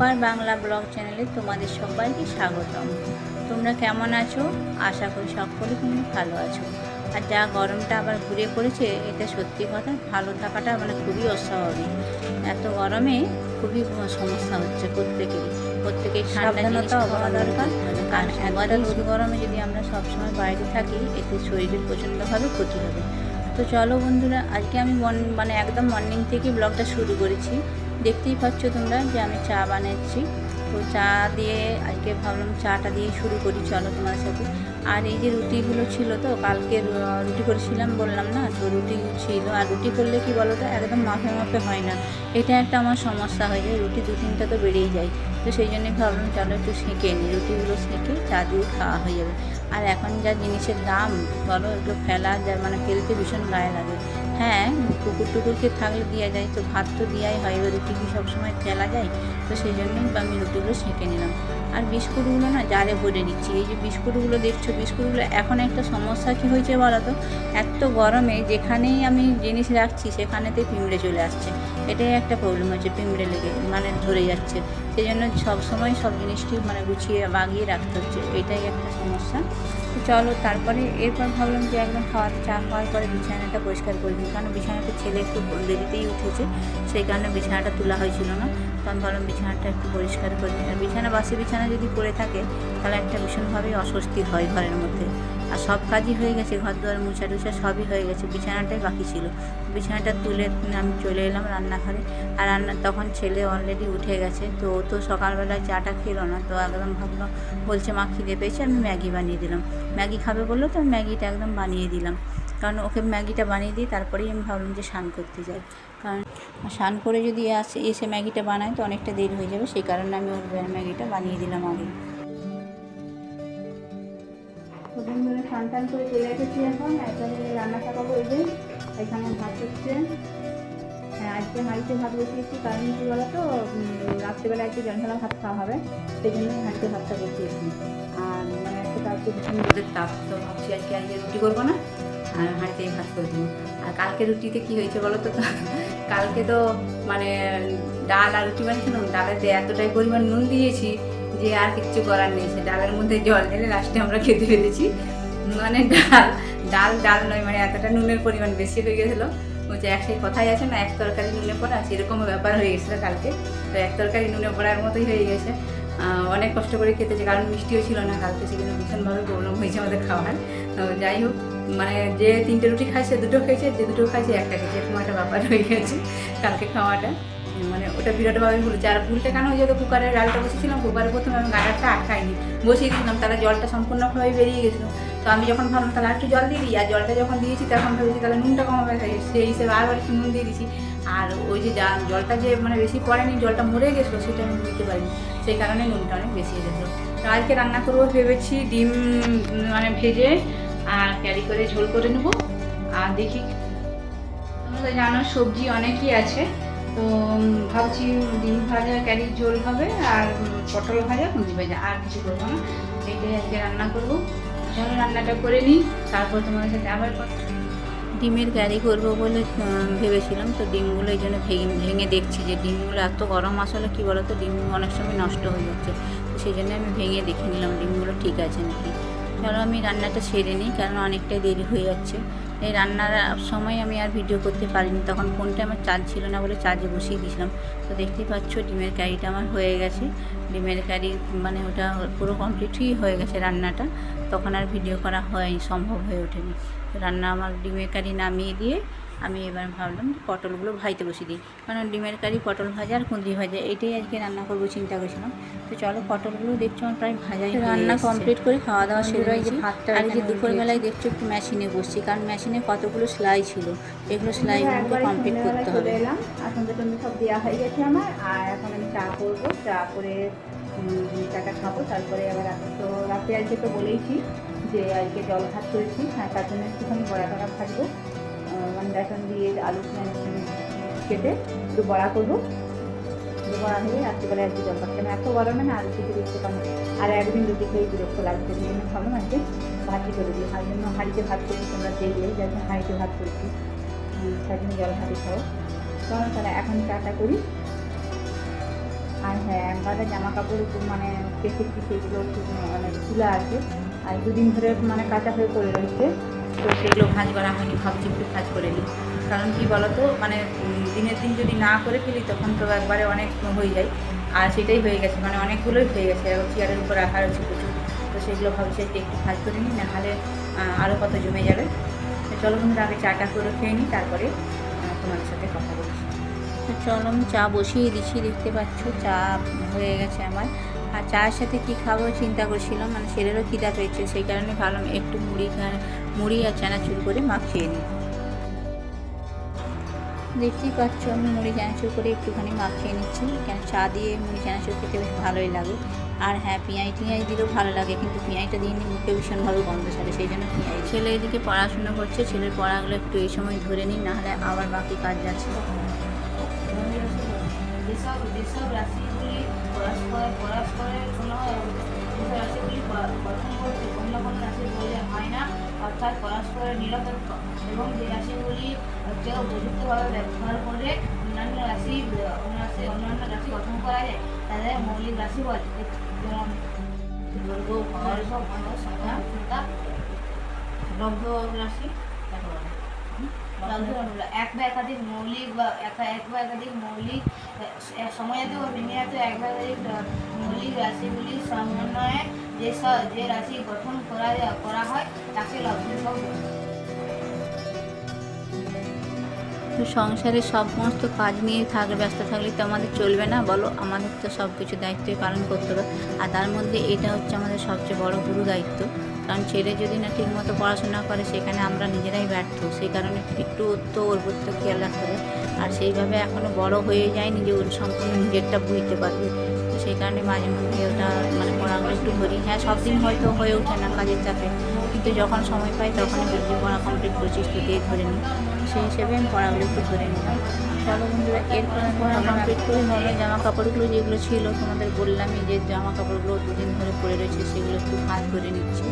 Morning Bangla blog চ্যানেলে তোমাদের সবাইকে স্বাগতম। তোমরা কেমন আছো? আশা করি সকলে তুমি ভালো আছো। আর যা গরমটা আবার ঘুরে পড়েছে এটা সত্যি কথা ভালো থাকাটা মানে খুবই অস্বাভাবিক। এত গরমে খুবই সমস্যা হচ্ছে প্রত্যেকেরই। প্রত্যেকেই ঠান্ডা জিনিস খাওয়া দরকার। আর একবার গরমে যদি আমরা সবসময় বাইরে থাকি এতে শরীরের প্রচণ্ডভাবে ক্ষতি হবে। তো চলো বন্ধুরা আজকে আমি মন- মানে একদম মর্নিং থেকে ব্লগটা শুরু করেছি। দেখতেই পাচ্ছ তোমরা যে আমি চা বানাচ্ছি। তো চা দিয়ে আজকে ভাবলাম চাটা দিয়ে শুরু করি, চলো তোমাদের সাথে। আর এই যে রুটিগুলো ছিল তো, কালকে রুটি করেছিলাম বললাম না, তো রুটি ছিল। আর রুটি করলে কি বলো তো একদম মাফে মাপে হয় না। এটা একটা আমার সমস্যা হয়ে যায়, রুটি দু তিনটা তো বেড়েই যায়। তো সেই জন্যই ভাবলাম চলো একটু সেঁকে নিই রুটিগুলো সেঁকে চা দিয়ে খাওয়া হয়ে যাবে। আর এখন যা জিনিসের দাম, বলো এগুলো ফেলা যায় মানে ফেলতে ভীষণ গায়ে লাগে। হ্যাঁ কুকুর টুকুরকে থাকলে দেওয়া যায়, তো ভাত তো দেওয়াই হয়, এবার রুটি কি সবসময় ফেলা যায়? তো সেই জন্যই আমি রুটিগুলো সেঁকে নিলাম। আর বিস্কুটগুলো না জারে ভরে নিচ্ছি। এই যে বিস্কুটগুলো দেখছ, বিস্কুটগুলো এখন একটা সমস্যা কী হয়েছে বলো তো এত গরমে যেখানেই আমি জিনিস রাখছি, সেখানেতে পিঁমড়ে চলে আসছে। এটাই একটা প্রবলেম হচ্ছে পিঁমড়ে লেগে মানে ধরে যাচ্ছে। সেই জন্য সবসময় সব জিনিসটি মানে গুছিয়ে বাগিয়ে রাখতে হচ্ছে। এটাই একটা সমস্যা। তো চলো, তারপরে এরপর ভাবলাম যে একদম খাওয়ার, চা খাওয়ার পরে বিছানাটা পরিষ্কার করে দিই কারণ বিছানাটা ছেলে একটু দেরিতেই উঠেছে, সেই কারণে বিছানাটা তোলা হয়েছিল না। তো আমি ভাবলাম বিছানাটা একটু পরিষ্কার করে দিই আর বিছানা, বাসি বিছানা যদি পড়ে থাকে, তাহলে একটা ভীষণভাবেই অস্বস্তি হয় ঘরের মধ্যে। আর সব কাজই হয়ে গেছে ঘর দুয়ার মুছা টুছা সবই হয়ে গেছে, বিছানাটাই বাকি ছিল। বিছানাটা তুলে আমি চলে এলাম রান্নাঘরে। আর রান্না, তখন ছেলে অলরেডি উঠে গেছে, তো ও তো সকালবেলায় চাটা খেলো না, তো একদম ভাবলো, বলছে, মা, খিদে পেয়েছে, আমি ম্যাগি বানিয়ে দিলাম। ম্যাগি খাবে বলল, তো আমি ম্যাগিটা একদম বানিয়ে দিলাম। কারণ ওকে ম্যাগিটা বানিয়ে দিই তারপরেই আমি ভাবলাম যে স্নান করতে যাই। কারণ স্নান করে যদি আসে, এসে ম্যাগিটা বানায়, তো অনেকটা দেরি হয়ে যাবে, সেই কারণে আমি ওর ম্যাগিটা বানিয়ে দিলাম আগে প্রথম ধরে স্নান টান করে চলে এসেছি এখন। এখানে রান্না চাপাবো এই যে, এখানে ভাত হচ্ছে। হ্যাঁ আজকে হাঁড়িতে ভাত বসিয়েছি, কারণ কী বলো তো রাত্রেবেলা একটু জলঢালা ভাত খাওয়া হবে সেই জন্যই হাঁড়িতে ভাতটা বসিয়েছি। আর মানে একটা আজকে ভীষণ রোদের তাপ, তো ভাবছি আজকে আজকে রুটি করব না, আর হাঁড়িতেই ভাত করে দেবো। আর কালকে রুটিতে কি হয়েছে বলো তো? কালকে তো মানে ডাল আর রুটি বানিয়েছিলাম, ডালেতে এতটাই পরিমাণ নুন দিয়েছি যে আর কিচ্ছু করার নেই, সে ডালের মধ্যে জল ঢেলে লাস্টে আমরা খেতে পেরেছি মানে ডাল ডাল ডাল নয় মানে এতটা নুনের পরিমাণ বেশি হয়ে গেছিল। বলছে এক সেই কথাই আছে না, এক তরকারি নুনে পড়া সেরকম ব্যাপার হয়ে গেছিল কালকে। তো এক তরকারি নুনে পড়ার মতোই হয়ে গেছে। অনেক কষ্ট করে খেতেছে, কারণ মিষ্টিও ছিল না কালকে, সেজন্য ভীষণভাবে প্রবলেম হয়েছে আমাদের খাওয়ার। তো যাই হোক মানে যে তিনটে রুটি খাইছে দুটো খেয়েছে যে দুটো খাইছে, একটা খেয়েছে, এরকম একটা ব্যাপার হয়ে গেছে কালকে খাওয়াটা। মানে ওটা বিরাটভাবে ভুলেছে। আর ভুলটা কেন হয়ে যেত? কুকারে ডালটা বসেছিলাম, কুকারে প্রথমে আমি গাডারটা আটকাইনি। বসিয়ে দিয়েছিলাম, তাহলে জলটা সম্পূর্ণভাবে বেরিয়ে গেছিল। তো আমি যখন ভাবলাম, তাহলে একটু জল দিয়ে দিই? আর জলটা যখন দিয়েছি, তখন ভেবেছি, তাহলে নুনটা কমাবে সেই হিসেবে আরও একটু নুন দিয়ে দিয়েছি। আর ওই যে যা- জলটা যে মানে বেশি পড়েনি, জলটা মরে গেছিল, সেটা আমি দিতে পারিনি। সেই কারণে নুনটা অনেক বেশি হয়ে গেছিল তো আজকে রান্না করব ভেবেছি ডিম মানে ভেজে, আর ক্যারি করে ঝোল করে নেব। আর দেখি, তোমরা জানো সবজি অনেকই আছে। তো ভাবছি ডিম ভাজা ক্যারি ঝোল হবে আর পটল ভাজা কুঁদি ভাজা, আর কিছু করব না। এটাই আজকে রান্না করব। চলো রান্নাটা করে নিই, তারপর তোমাদের সাথে আবার কথা ডিমের ক্যারি করব বলে ভেবেছিলাম, তো ডিমগুলো এই জন্য ভেঙে দেখছি যে ডিমগুলো এত গরম আসলে কী তো ডিম অনেক সময় নষ্ট হয়ে যাচ্ছে। তো সেই জন্য আমি ভেঙে দেখে নিলাম, ডিমগুলো ঠিক আছে নাকি? চলো আমি রান্নাটা সেরে নিই কারণ অনেকটাই দেরি হয়ে যাচ্ছে। এই রান্নার সময় আমি আর ভিডিও করতে পারিনি, তখন ফোনটা আমার চার্জ ছিল না বলে চার্জে বসিয়ে দিয়েছিলাম। তো দেখতেই পাচ্ছ ডিমের কারিটা আমার হয়ে গেছে। ডিমের কারি মানে ওটা পুরো কমপ্লিটই হয়ে গেছে রান্নাটা। তখন আর ভিডিও করা হয় সম্ভব হয়ে ওঠেনি। রান্না আমার ডিমের কারি নামিয়ে দিয়ে আমি এবার ভাবলাম যে পটলগুলো ভাইতে বসিয়ে দিই। কারণ ডিমের কারি পটল ভাজা আর কুঁদরি ভাজা এটাই আজকে রান্না করব চিন্তা করেছিলাম। তো চলো পটলগুলো দেখছ আমার প্রায় ভাজাই রান্না কমপ্লিট করে খাওয়া দাওয়া সেরে হয়েছে ভাতটা আর এই যে দুপুরবেলায় দেখছ একটু মেশিনে বসছি কারণ মেশিনে কতগুলো সেলাই ছিল এগুলো সেলাইগুলোকে কমপ্লিট করতে হবে। এখন তো সব দেওয়া হয়ে গেছে আমার আর এখন আমি চা করব। চা করে চাটা খাব। তারপরে আবার রাত্রে তো রাতে আজকে তো বলেইছি যে আজকে জল ভাত করেছি। হ্যাঁ তার জন্য একটুখানি বড়া টড়া ভাজবো। মানে বেসন দিয়ে আলু কেটে একটু বড়া করব। বড়া হয়ে রাত্রিবেলায় আজকে জল ভাত কেন এত গরমে না আলু খেতে দেখতে পাবো আর একদিন রুটি খেয়ে বিরক্ত লাগছে। সেই জন্য ভাবলাম আজকে ভাজি করে দিই। তার জন্য হাঁড়িতে ভাত করেছি, তোমরা যার জন্য হাঁড়িতে ভাত করেছি। তার জন্য জল ভাতি খাও চলো তাহলে এখন চাটা করি। আর হ্যাঁ একবারে জামা কাপড় মানে কেটেছি সেগুলো মানে তুলে আছে। আর দুদিন ধরে মানে কাঁচা হয়ে পড়ে রয়েছে। তো সেগুলো ভাঁজ করা হয়নি, ভাবছি একটু ভাঁজ করে নিই। কারণ কি বলতো মানে দিনের দিন যদি না করে ফেলি তখন তো একবারে অনেক হয়ে যায়। আর সেটাই হয়ে গেছে মানে অনেকগুলোই হয়ে গেছে। চেয়ারের উপর রাখা রয়েছে প্রচুর। তো সেগুলো ভাবছি একটু ভাঁজ করে নিই, নাহলে আরও কত জমে যাবে। চলো বন্ধুরা, আগে চাটা করে খেয়ে নিই, তারপরে তোমাদের সাথে কথা বলছি। চলো, আমি চা বসিয়ে দিচ্ছি, দেখতে পাচ্ছ, চা হয়ে গেছে আমার। আর চায়ের সাথে কি খাব চিন্তা করছিলাম মানে ছেলেরও খিদা পেয়েছে, সেই কারণে ভাবলাম একটু মুড়ি মুড়ি আর চানাচুর করে মাখিয়ে নিই। দেখতেই পাচ্ছ, আমি মুড়ি চানাচুর করে একটুখানি মাখিয়ে নিচ্ছি, কেন চা দিয়ে মুড়ি চানাচুর খেতে বেশ ভালোই লাগে। আর হ্যাঁ পেঁয়াজ টিয়াজ দিলেও ভালো লাগে, কিন্তু পেঁয়াজটা দিয়ে মুখে ভীষণভাবে গন্ধ ছাড়ে, সেই জন্য পেঁয়াজ। ছেলে এদিকে পড়াশোনা করছে, ছেলের পড়াগুলো একটু এই সময় ধরে নিই, নাহলে আবার বাকি কাজ যাচ্ছে। পরস্পরের কোনো কোনো রাশির প্রয়োজন হয় না অর্থাৎ পরস্পরের নিরপেক্ষ এবং যে রাশিগুলি হচ্ছে উপযুক্তভাবে ব্যবহার করে অন্যান্য রাশি অন্যান্য রাশি গঠন করা যায় তাদের মৌলিক রাশি বলে যেমন সব লব্ধ রাশি বলে। এক বা একাধিক মৌলিক বা এক বা একাধিক মৌলিক আহ, সময়জাত বা বিনিয়াত এক বা একাধিক আহ, মৌলিক রাশিগুলির সমন্বয়ে যে যে রাশি গঠন করা করা হয় তাকে লব্ধ সংসারে সমস্ত কাজ নিয়ে থাকলে ব্যস্ত থাকলে তো আমাদের চলবে না, বলো? আমাদের তো সব কিছু দায়িত্বই পালন করতে হবে। আর তার মধ্যে এটা হচ্ছে আমাদের সবচেয়ে বড় গুরু দায়িত্ব। কারণ ছেলে যদি না ঠিকমতো পড়াশোনা করে, সেখানে আমরা নিজেরাই ব্যর্থ। সেই কারণে একটু তো ওর তো খেয়াল রাখতে হবে। আর সেইভাবে এখনও বড় হয়ে যায়নি যে ওর সম্পূর্ণ নিজেরটা বুঝতে পারবে। তো সেই কারণে মাঝে মধ্যে ওটা মানে পড়াগুলো একটু ধরি হ্যাঁ সব দিন হয়তো হয়ে ওঠে না কাজের চাপে। কিন্তু যখন সময় পাই ভাবছি পড়া কমপ্লিট করছিস তো দিয়ে ধরে নিই। সেই হিসেবে আমি পড়াগুলো একটু ধরে নিলাম। চলো বন্ধুরা, এরপর আমি কমপ্লিট করে নর্মাল জামা কাপড়গুলো যেগুলো ছিল, তোমাদের বললামই যে জামা কাপড়গুলো দুদিন ধরে পড়ে রয়েছে, সেগুলো একটু ভাঁজ করে নিচ্ছি।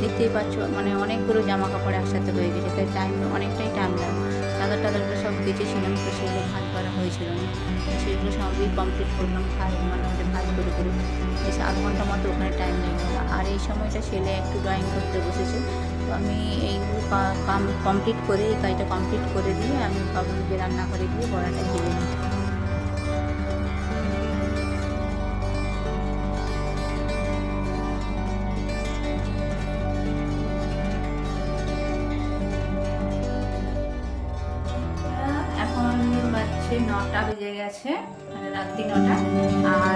দেখতেই পাচ্ছ মানে অনেকগুলো জামা কাপড় একসাথে হয়ে গেছে, তাই টাইম অনেকটাই টাইম লাগবে। চাদর টাদরগুলো সব কেচেছিলাম তো সেগুলো ভাঁজ করা হয়েছিল সেগুলো সবই কমপ্লিট করলাম ভাত মানে ভাঁজ করে করে। বেশ আধ ঘণ্টা মতো ওখানে টাইম লেগে আর এই সময়টা ছেলে একটু ড্রয়িং করতে বসেছে। তো আমি এইগুলো কমপ্লিট করে, এই কাজটা কমপ্লিট করে দিয়ে আমি ভাবলাম রান্না করে দিয়ে বড়াটা খেয়ে নিই গেছে মানে রাত্রি নটা। আর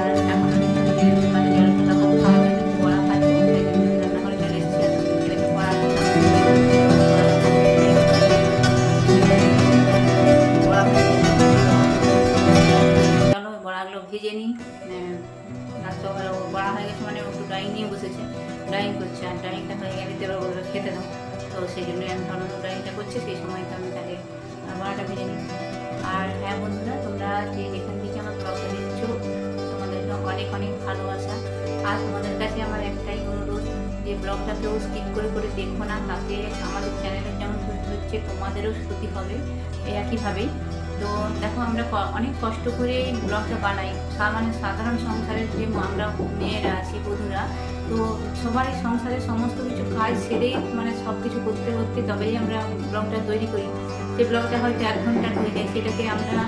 যে যেখান থেকে আমার ব্লগটা দেখছ। তোমাদেরকে অনেক অনেক ভালোবাসা। আর তোমাদের কাছে আমার একটাই অনুরোধ যে ব্লগটা কেউ স্কিপ করে করে দেখো না, তাতে আমাদের চ্যানেলের যেমন ক্ষতি হচ্ছে, তোমাদেরও ক্ষতি হবে একইভাবেই তো দেখো, আমরা অনেক কষ্ট করে ব্লগটা বানাই। মানে সাধারণ সংসারের যে আমরা মেয়েরা আছি, বধুরা, তো সবারই সংসারের সমস্ত কিছু কাজ সেরেই মানে সব কিছু করতে করতে তবেই আমরা ব্লগটা তৈরি করি। যে ব্লগটা হয়তো এক ঘণ্টার হয়ে যায় সেটাকে আমরা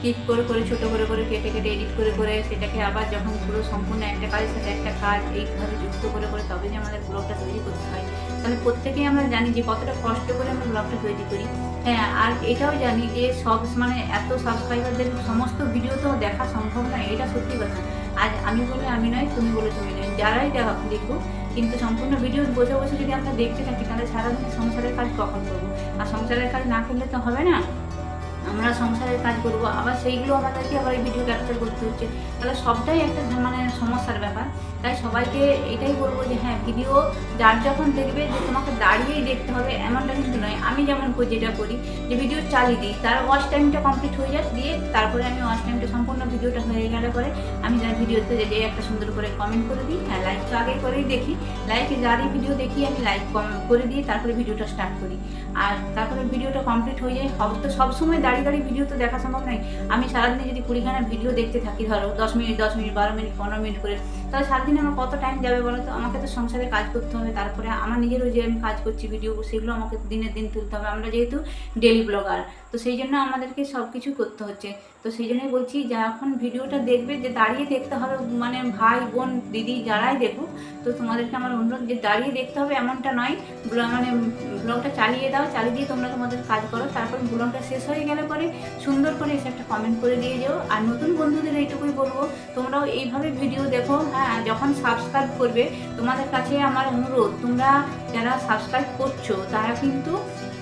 ক্লিপ করে করে, ছোটো করে করে, কেটে কেটে এডিট করে করে সেটাকে আবার যখন পুরো সম্পূর্ণ একটা কাজের সাথে একটা কাজ এইভাবে যুক্ত করে করে তবে যে আমাদের ব্লগটা তৈরি করতে হয়। তাহলে প্রত্যেকেই আমরা জানি যে কতটা কষ্ট করে আমরা ব্লগটা তৈরি করি। হ্যাঁ আর এটাও জানি যে সব মানে এত সাবস্ক্রাইবারদের সমস্ত ভিডিও তো দেখা সম্ভব নয় এটা সত্যি কথা। আজ আমি বলে, আমি নয়, তুমি বলে, তুমি নয়, যারাই দেখা দেখো কিন্তু সম্পূর্ণ ভিডিও বসে বসে যদি আমরা দেখতে থাকি, তাহলে সারাদিন সংসারের কাজ কখন করব? আর সংসারের কাজ না করলে তো হবে না। আমরা সংসারের কাজ করব, আবার সেইগুলো আমাদেরকে আবার এই ভিডিও ক্যাপচার করতে হচ্ছে। তাহলে সবটাই একটা মানে সমস্যার ব্যাপার। তাই সবাইকে এটাই বলব যে হ্যাঁ ভিডিও যার যখন দেখবে যে তোমাকে দাঁড়িয়েই দেখতে হবে, এমনটা কিন্তু নয়। আমি যেমন যেটা করি, যে ভিডিও চালিয়ে দিই, তার ওয়াচ টাইমটা কমপ্লিট হয়ে যাক, দিয়ে তারপরে আমি ওয়াচ টাইমটা সম্পূর্ণ ভিডিওটা হয়ে গেলে পরে আমি যার ভিডিওতে যে একটা সুন্দর করে কমেন্ট করে দিই। হ্যাঁ লাইক তো আগে করেই দেখি। লাইক যারই ভিডিও দেখি, আমি লাইক করে দিয়ে তারপরে ভিডিওটা স্টার্ট করি। আর তারপরে ভিডিওটা কমপ্লিট হয়ে যায় সব তো সবসময় দাঁড়িয়ে গাড়ি গাড়ি ভিডিও তো দেখা সম্ভব নয়। আমি সারাদিনে যদি কুড়িখানা ভিডিও দেখতে থাকি, ধরো, দশ মিনিট দশ মিনিট, বারো মিনিট, পনেরো মিনিট করে, তাহলে সারাদিনে আমার কত টাইম যাবে বলো তো? আমাকে তো সংসারে কাজ করতে হবে, তারপরে আমার নিজেরও যে আমি কাজ করছি ভিডিও সেগুলো আমাকে দিনের দিন তুলতে হবে। আমরা যেহেতু ডেলি ব্লগার তো সেই জন্য আমাদেরকে সব কিছু করতে হচ্ছে। তো সেই জন্যই বলছি যখন ভিডিওটা দেখবে, যে দাঁড়িয়ে দেখতে হবে মানে ভাই, বোন, দিদি যারাই দেখুক, তো তোমাদেরকে আমার অনুরোধ, যে দাঁড়িয়ে দেখতে হবে, এমনটা নয়। মানে ব্লগটা চালিয়ে দাও, চালিয়ে দিয়ে তোমরা তোমাদের কাজ করো, তারপর ব্লগটা শেষ হয়ে গেলে পরে সুন্দর করে এসে একটা কমেন্ট করে দিয়ে যেও। আর নতুন বন্ধুদের এইটুকুই বলব, তোমরাও এইভাবে ভিডিও দেখো হ্যাঁ যখন সাবস্ক্রাইব করবে, তোমাদের কাছে আমার অনুরোধ, তোমরা যারা সাবস্ক্রাইব করছ, তারা কিন্তু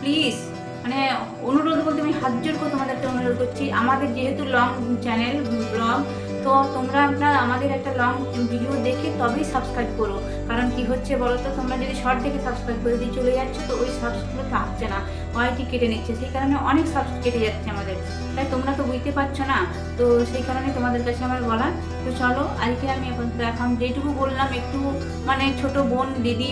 প্লিজ মানে অনুরোধ বলতে আমি হাত জোর করে তোমাদেরকে অনুরোধ করছি, আমাদের যেহেতু লং চ্যানেল ব্লগ তো তোমরা আপনার আমাদের একটা লং ভিডিও দেখে তবেই সাবস্ক্রাইব করো। কারণ কি হচ্ছে বলো তো তোমরা যদি শর্ট দেখে সাবস্ক্রাইব করে দিয়ে চলে যাচ্ছ, তো ওই সাবস্ক্রাইব থাকছে না। ওয়াইটি কেটে নিচ্ছে? সেই কারণে অনেক সাবস্ক্রাইব কেটে যাচ্ছে আমাদের। তাই তোমরা তো বুঝতে পারছ না? তো সেই কারণে তোমাদের কাছে আমার বলা, তো চলো আজকে আমি এখন এখন যেটুকু বললাম, একটু মানে ছোট বোন, দিদি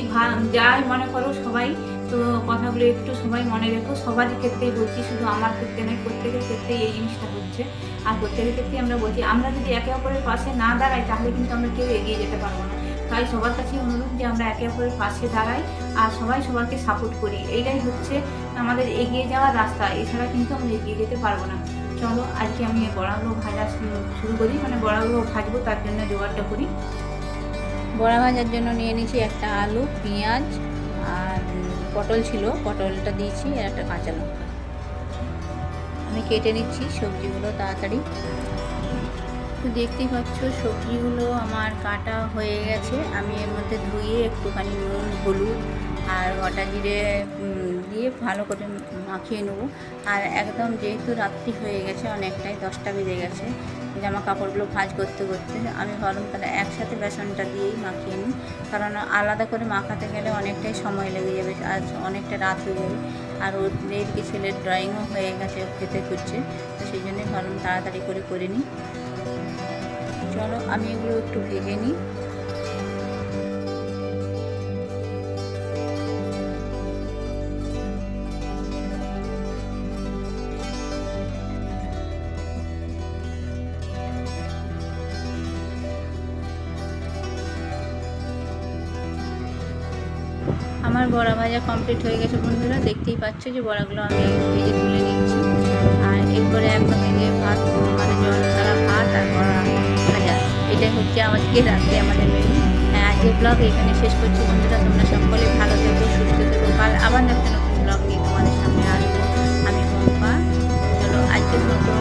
যাই মনে করো সবাই, তো কথাগুলো একটু সবাই মনে রেখো। সবারই ক্ষেত্রেই বলছি, শুধু আমার ক্ষেত্রে নয়, প্রত্যেকের ক্ষেত্রেই এই জিনিসটা হচ্ছে। আর প্রত্যেকের ক্ষেত্রেই আমরা বলছি, আমরা যদি একে অপরের পাশে না দাঁড়াই, তাহলে কিন্তু আমরা কেউ এগিয়ে যেতে পারব না। তাই সবার কাছে অনুরোধ যে আমরা একে অপরের পাশে দাঁড়াই আর সবাই সবাইকে সাপোর্ট করি। এইটাই হচ্ছে আমাদের এগিয়ে যাওয়ার রাস্তা। এছাড়া কিন্তু আমরা এগিয়ে যেতে পারব না। চলো, আজকে আমি বড়াগুলো ভাজা শুরু- শুরু করি। মানে বড়াগুলো ভাজবো, তার জন্য জোগাড়টা করি। বড়া ভাজার জন্য নিয়ে নিয়েছি একটা আলু, পেঁয়াজ আর পটল ছিল। পটলটা দিয়েছি আর একটা কাঁচা লঙ্কা। আমি কেটে নিচ্ছি সবজিগুলো তাড়াতাড়ি। তো দেখতেই পাচ্ছ, সবজিগুলো আমার কাটা হয়ে গেছে। আমি এর মধ্যে ধুয়ে একটুখানি নুন, হলুদ আর গোটা জিরে দিয়ে ভালো করে মাখিয়ে নেব। আর একদম যেহেতু রাত্রি হয়ে গেছে, অনেকটাই দশটা বেজে গেছে জামা কাপড়গুলো ভাঁজ করতে করতে, আমি ভাবলাম তাহলে একসাথে বেসনটা দিয়েই মাখিয়ে নিই। কারণ আলাদা করে মাখাতে গেলে অনেকটাই সময় লেগে যাবে আর অনেকটা রাত হয়ে যাবে। আর ওর এদিকে ছেলের ড্রয়িংও হয়ে গেছে, খেতে খুঁজছে তো সেই জন্যই ভাবলাম তাড়াতাড়ি করে করে নিই। চলো, আমি এগুলো একটু ভেজে নিই। আমার বড়া ভাজা কমপ্লিট হয়ে গেছে বন্ধুরা, দেখতেই পাচ্ছ যে বড়াগুলো আমি ভেজে তুলে নিচ্ছি। আর এরপরে একদম এই ভাত মানে জল ছাড়া ভাত আর বড়া। এটাই হচ্ছে আজকে রাত্রে আমাদের মেনু হ্যাঁ, আজকের ব্লগ এখানে শেষ করছি। বন্ধুরা, তোমরা সকলে ভালো থেকো, সুস্থ থেকো। কাল আবার একটা নতুন ব্লগ নিয়ে তোমাদের সামনে আসব। আমি বোম্পা চলো, আজকের মতো।